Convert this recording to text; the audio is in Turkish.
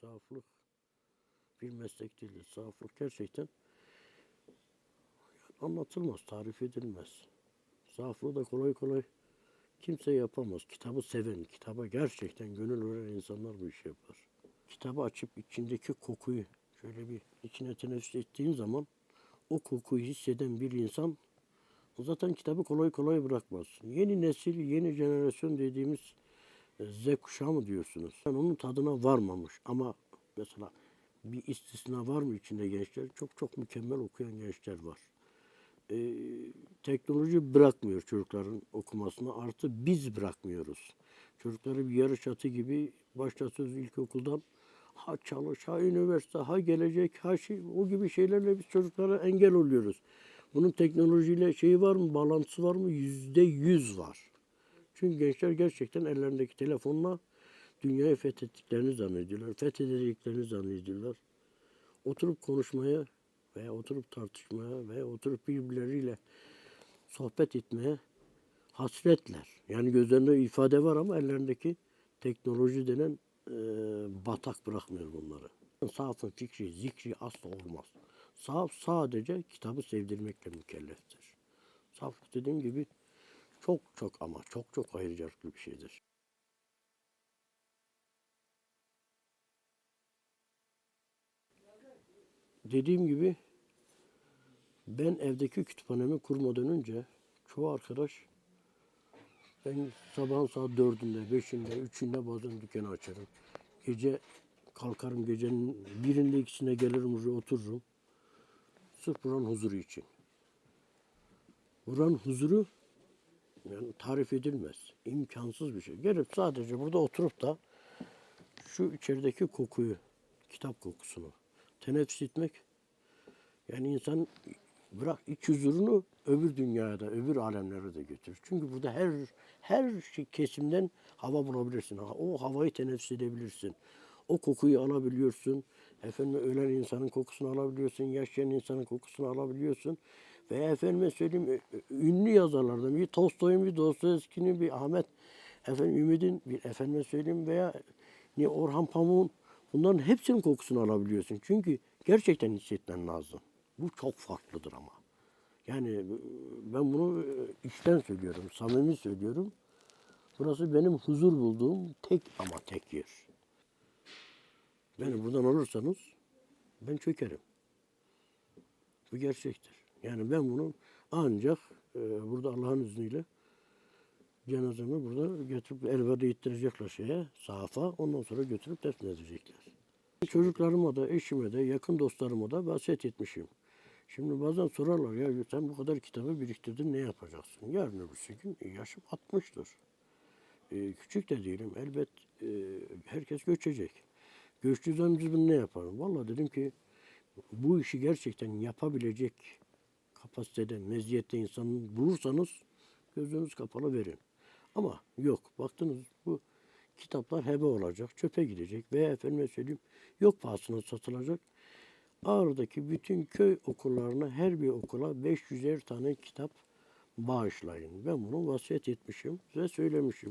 Sahaflık bir meslek değildir. Sahaflık gerçekten anlatılmaz, tarif edilmez. Sahaflığı da kolay kolay kimse yapamaz. Kitabı seven, kitaba gerçekten gönül veren insanlar bu işi yapar. Kitabı açıp içindeki kokuyu şöyle bir içine teneffüs ettiğin zaman o kokuyu hisseden bir insan zaten kitabı kolay kolay bırakmaz. Yeni nesil, yeni jenerasyon dediğimiz Z kuşağı mı diyorsunuz? Yani onun tadına varmamış ama mesela bir istisna var mı içinde gençler? Çok çok mükemmel okuyan gençler var. Ee, teknoloji bırakmıyor çocukların okumasına artı biz bırakmıyoruz. Çocukları bir yarış atı gibi başlatıyoruz ilkokuldan. Ha çalış, ha üniversite, ha gelecek, ha şey, o gibi şeylerle biz çocuklara engel oluyoruz. Bunun teknolojiyle şeyi var mı, bağlantısı var mı? Yüzde yüz var. Çünkü gençler gerçekten ellerindeki telefonla dünyayı fethettiklerini zannediyorlar. Fethedeceklerini zannediyorlar. Oturup konuşmaya veya oturup tartışmaya veya oturup birbirleriyle sohbet etmeye hasretler. Yani gözlerinde ifade var ama ellerindeki teknoloji denen e, batak bırakmıyor bunları. Safın fikri, zikri asla olmaz. Saf sadece kitabı sevdirmekle mükelleftir. Saflık dediğim gibi çok çok ama çok çok ayrıcalıklı bir şeydir. Dediğim gibi ben evdeki kütüphanemi kurmadan önce çoğu arkadaş ben sabahın saat dördünde, beşinde, üçünde bazen dükkanı açarım. Gece kalkarım gecenin birinde ikisine gelirim buraya otururum. Sırf buranın huzuru için. Buranın huzuru yani tarif edilmez. imkansız bir şey. Gelip sadece burada oturup da şu içerideki kokuyu, kitap kokusunu teneffüs etmek yani insan bırak iç huzurunu öbür dünyada, öbür alemlere de götürür. Çünkü burada her her şey kesimden hava bulabilirsin. O havayı teneffüs edebilirsin. O kokuyu alabiliyorsun. Efendim ölen insanın kokusunu alabiliyorsun. Yaşayan insanın kokusunu alabiliyorsun. Veya efendime söyleyeyim ünlü yazarlardan bir Tolstoy'un, bir Dostoyevski'nin, bir Ahmet efendim Ümid'in, bir efendime söyleyeyim veya ne Orhan Pamuk'un bunların hepsinin kokusunu alabiliyorsun. Çünkü gerçekten hissetmen lazım. Bu çok farklıdır ama. Yani e, ben bunu e, içten söylüyorum, samimi söylüyorum. Burası benim huzur bulduğum tek ama tek yer. Beni buradan alırsanız ben çökerim. Bu gerçektir. Yani ben bunu ancak e, burada Allah'ın izniyle cenazemi burada götürüp elveda ettirecekler şeye, sahafa. Ondan sonra götürüp defnedecekler. Çocuklarıma da, eşime de, yakın dostlarıma da vasiyet etmişim. Şimdi bazen sorarlar ya sen bu kadar kitabı biriktirdin ne yapacaksın? Yarın öbürsü gün yaşım 60'tır. E, küçük de değilim. Elbet e, herkes göçecek. Zaman biz bunu ne yapalım? Vallahi dedim ki bu işi gerçekten yapabilecek kapasitede, meziyette insan bulursanız gözünüz kapalı verin. Ama yok. Baktınız bu kitaplar hebe olacak, çöpe gidecek veya efendime söyleyeyim yok pahasına satılacak. Ağrı'daki bütün köy okullarına her bir okula 500'er tane kitap bağışlayın. Ben bunu vasiyet etmişim ve söylemişim.